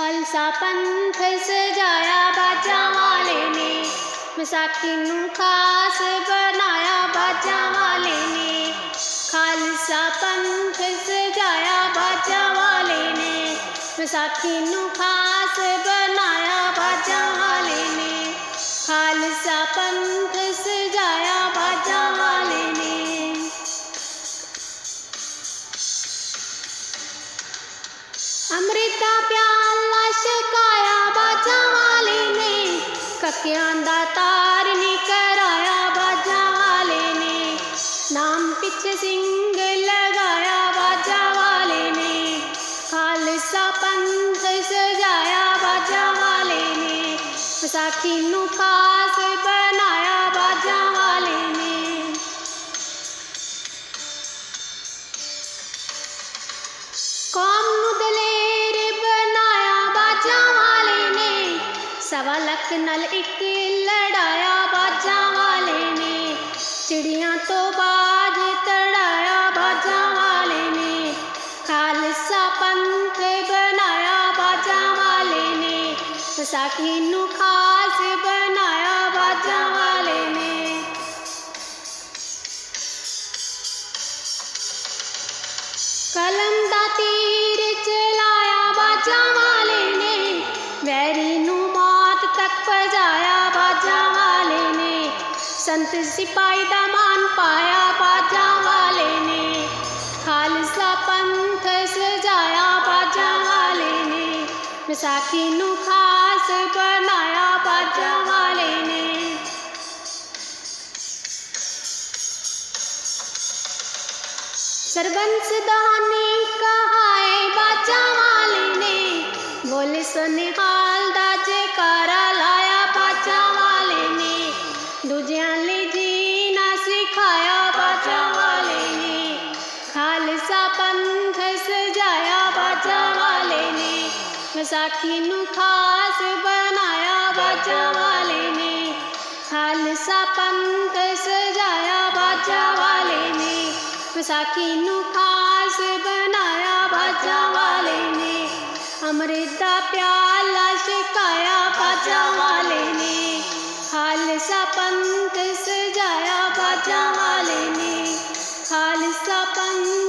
खालसा पंथ सजाया बाजा वाले ने। मसाकिन खास बनाया बाजा वाले ने। खालसा पंथ सजाया बाजा वाले ने। मसाकिन खास बनाया बाजा वाले ने। खालसा पंथ ਨੇ ਕੱਕਿਆਂ ਦਾ ਤਾਰ ਨੀ ਕਰਾਇਆ ਬਾਜਾਂ ਵਾਲੇ ਨੇ ਨਾਮ ਪਿੱਛੇ ਸਿੰਘ ਲਗਾਇਆ ਬਾਜਾਂ ਵਾਲੇ ਨੇ ਖਾਲਸਾ ਪੰਥ ਸਜਾਇਆ ਬਾਜਾਂ ਵਾਲੇ ਨੇ ਵਿਸਾਖੀ ਨੂੰ ਖਾਸ ਬਣਾਇਆ सवा लख नल एक लड़ाया बाजा वाले ने। चिड़िया तो बाज तड़ाया बाजा वाले ने। खालसा पंथ बनाया बाजा वाले ने। साखी नु खास बनाया बाजा वाले ने। बजाया बाजा वाले ने। संत सिपाही का मान पाया बाजा वाले ने। खालसा पंथ सजाया बाजा वाले ने। विसाखी नु खास बनाया बाजा वाले ने। सरबंस दाने कहा है बाजा वाले ने। बोले, सुनिहाल दाजे का ਵਿਸਾਖੀ ਨੂੰ ਖਾਸ ਬਣਾਇਆ ਬਾਜਾਂ ਵਾਲੇ ਨੇ ਖਾਲਸਾ ਪੰਥ ਸਜਾਇਆ ਬਾਜਾਂ ਵਾਲੇ ਨੇ ਵਿਸਾਖੀ ਨੂੰ ਖਾਸ ਬਣਾਇਆ ਬਾਜਾਂ ਵਾਲੇ ਨੇ ਅੰਮ੍ਰਿਤ ਦਾ ਪਿਆਲਾ ਛਕਾਇਆ ਬਾਜਾਂ ਵਾਲੇ ਨੇ ਖਾਲਸਾ ਪੰਥ ਸਜਾਇਆ ਬਾਜਾਂ ਵਾਲੇ ਨੇ ਖਾਲਸਾ ਪੰਥ ਸਜਾਇਆ ਬਾਜਾਂ ਵਾਲੇ